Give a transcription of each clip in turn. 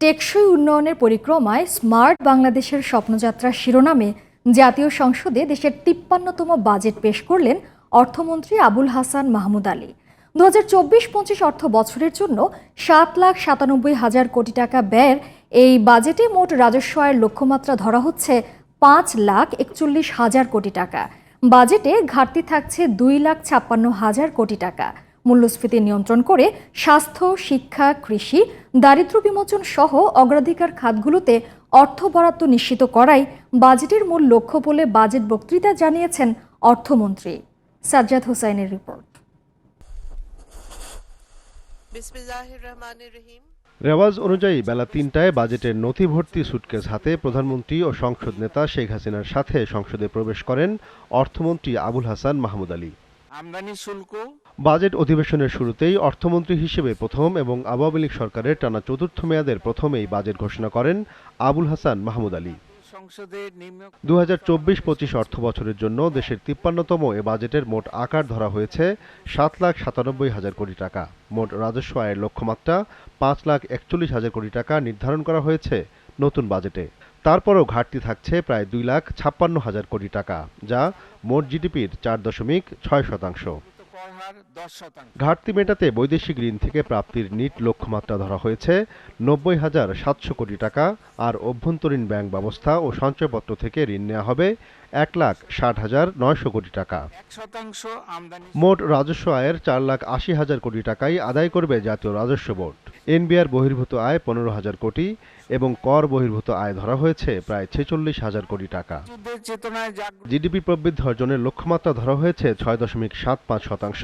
টেকসই উন্নয়নের পরিক্রমায় স্মার্ট বাংলাদেশের স্বপ্নযাত্রা শিরোনামে জাতীয় সংসদে দেশের তিপ্পান্নতম বাজেট পেশ করলেন অর্থমন্ত্রী আবুল হাসান মাহমুদ আলী। দু হাজার চব্বিশ পঁচিশ অর্থ বছরের জন্য সাত লাখ সাতানব্বই হাজার কোটি টাকা ব্যয়ের এই বাজেটে মোট রাজস্ব আয়ের লক্ষ্যমাত্রা ধরা হচ্ছে পাঁচ লাখ একচল্লিশ হাজার কোটি টাকা। বাজেটে ঘাটতি থাকছে দুই লাখ ছাপ্পান্ন হাজার কোটি টাকা। মূল্যস্ফীতি নিয়ন্ত্রণ করে স্বাস্থ্য শিক্ষা কৃষি দারিদ্র্য বিমোচন সহ অগ্রাধিকার খাতগুলোতে অর্থ বরাদ্দ নিশ্চিত করাই বাজেটের মূল লক্ষ্য বলে বাজেট বক্তৃতা জানিয়েছেন অর্থমন্ত্রী সাজ্জাদ হোসাইনের রিপোর্ট। বিসমিল্লাহির রহমানির রহিম। রেওয়াজ অনুযায়ী বেলা তিনটায় বাজেটের নথি ভর্তি সুটকেস হাতে প্রধানমন্ত্রী ও সংসদ নেতা শেখ হাসিনার সাথে সংসদে প্রবেশ করেন অর্থমন্ত্রী আবুল হাসান মাহমুদ আলী। আমদানি শুল্ক বাজেট অধিবেশনের শুরুতেই অর্থমন্ত্রী হিসেবে প্রথম এবং আওয়ামী লীগ সরকারের টানা চতুর্থ মেয়াদের প্রথমেই বাজেট ঘোষণা করেন আবুল হাসান মাহমুদ আলী। দু হাজার চব্বিশ পঁচিশ অর্থ বছরের জন্য দেশের তিপ্পান্নতম এ বাজেটের মোট আকার ধরা হয়েছে সাত লাখ সাতানব্বই হাজার কোটি টাকা। মোট রাজস্ব আয়ের লক্ষ্যমাত্রা পাঁচ লাখ একচল্লিশ হাজার কোটি টাকা নির্ধারণ করা হয়েছে নতুন বাজেটে। তারপরও ঘাটতি থাকছে প্রায় দুই লাখ ছাপ্পান্ন হাজার কোটি টাকা, যা মোট জিডিপির চার দশমিক ছয় শতাংশ কর হার দশ শতাংশ ঘাটতি মেটাতে বৈদেশিক ঋণ থেকে প্রাপ্তির নিট লক্ষ্যমাত্রা ধরা হয়েছে নব্বই হাজার সাতশো কোটি টাকা, আর অভ্যন্তরীণ ব্যাংক ব্যবস্থা ও সঞ্চয়পত্র থেকে ঋণ নেওয়া হবে এক লাখ ষাট হাজার নয়শো কোটি টাকা। মোট রাজস্ব আয়ের চার লাখ আশি হাজার কোটি টাকাই আদায় করবে জাতীয় রাজস্ব বোর্ড। এনবিআর বহির্ভূত আয় পনেরো হাজার কোটি এবং কর বহির্ভূত আয় ধরা হয়েছে প্রায় ছেচল্লিশ হাজার কোটি টাকা। জিডিপি প্রবৃদ্ধি অর্জনের লক্ষ্যমাত্রা ধরা হয়েছে ছয় দশমিক সাত পাঁচ শতাংশ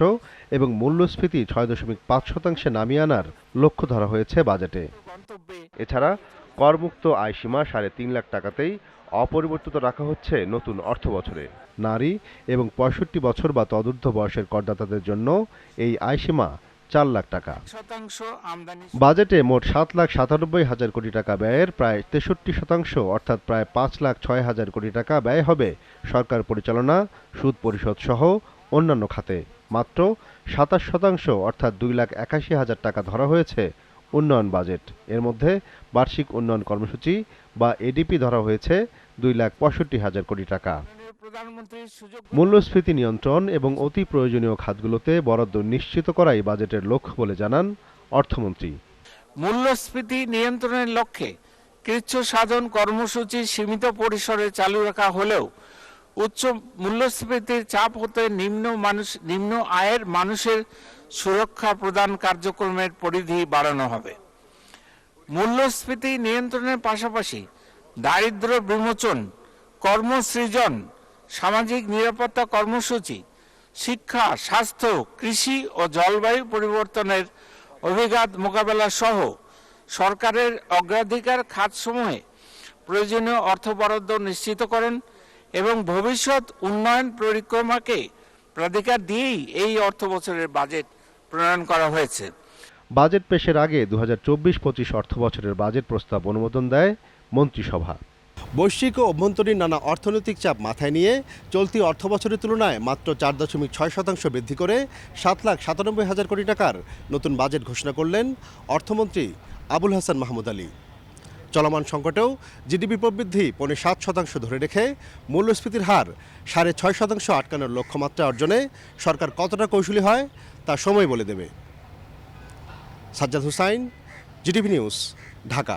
এবং মূল্যস্ফীতি ছয় দশমিক পাঁচ শতাংশে নামিয়ে আনার লক্ষ্য ধরা হয়েছে বাজেটে। এছাড়া করমুক্ত আয়সীমা সাড়ে তিন লাখ টাকাতেই অপরিবর্তিত রাখা হচ্ছে নতুন অর্থ বছরে। নারী এবং পঁয়ষট্টি বছর বা তদূর্ধ্ব বয়সের করদাতাদের জন্য এই আয়সীমা চার লাখ টাকা। বাজেটে মোট সাত লাখ সাতানব্বই হাজার কোটি টাকা ব্যয়ের প্রায় তেষট্টি শতাংশ অর্থাৎ প্রায় পাঁচ লাখ ছয় হাজার কোটি টাকা ব্যয় হবে সরকার পরিচালনা সুদ পরিশোধ সহ অন্যান্য খাতে। মাত্র সাতাশ শতাংশ অর্থাৎ দুই লাখ একাশি হাজার টাকা ধরা হয়েছে উন্নয়ন বাজেট। এর মধ্যে বার্ষিক উন্নয়ন কর্মসূচি বা এডিপি ধরা হয়েছে দুই লাখ পঁয়ষট্টি হাজার কোটি টাকা। মূল্যস্ফীতি নিয়ন্ত্রণ এবং অতি প্রয়োজনীয় খাতগুলোতে বরাদ্দ নিশ্চিত করাই বাজেটের লক্ষ্য বলে জানান অর্থমন্ত্রী। মূল্যস্ফীতি নিয়ন্ত্রণের লক্ষ্যে কৃচ্ছ সাধন কর্মসূচি সীমিত পরিসরে চালু রাখা হলেও উচ্চ মূল্যস্ফীতির চাপ হতে নিম্ন মানুষ নিম্ন আয়ের মানুষের সুরক্ষা প্রদান কার্যক্রমের পরিধি বাড়ানো হবে। মূল্যস্ফীতি নিয়ন্ত্রণের পাশাপাশি দারিদ্র্য বিমোচন, কর্মসৃজন, সামাজিক নিরাপত্তা কর্মসূচি, শিক্ষা, স্বাস্থ্য, কৃষি ও জলবায়ু পরিবর্তনের অভিঘাত মোকাবেলা সহ সরকারের অগ্রাধিকার খাতসমূহে প্রয়োজনীয় অর্থ বরাদ্দ নিশ্চিত করেন এবং ভবিষ্যৎ উন্নয়ন পরিক্রমাকে প্রাধিকার দিয়েই এই অর্থ বছরের বাজেট প্রণয়ন করা হয়েছে। বাজেট পেশের আগে দু হাজার চব্বিশ পঁচিশ অর্থ বছরের বাজেট প্রস্তাব অনুমোদন দেয় মন্ত্রিসভা। বৈশ্বিক ও অভ্যন্তরীণ নানা অর্থনৈতিক চাপ মাথায় নিয়ে চলতি অর্থ বছরের তুলনায় মাত্র চার দশমিক ছয় শতাংশ বৃদ্ধি করে সাত লাখ সাতানব্বই হাজার কোটি টাকার নতুন বাজেট ঘোষণা করলেন অর্থমন্ত্রী আবুল হাসান মাহমুদ আলী। চলমান সংকটেও জিডিপি প্রবৃদ্ধি পৌনে সাত শতাংশ ধরে রেখে মূল্যস্ফীতির হার সাড়ে ছয় শতাংশ আটকানোর লক্ষ্যমাত্রা অর্জনে সরকার কতটা কৌশলী হয় তা সময় বলে দেবে। Sajjad Hussain GTV news Dhaka.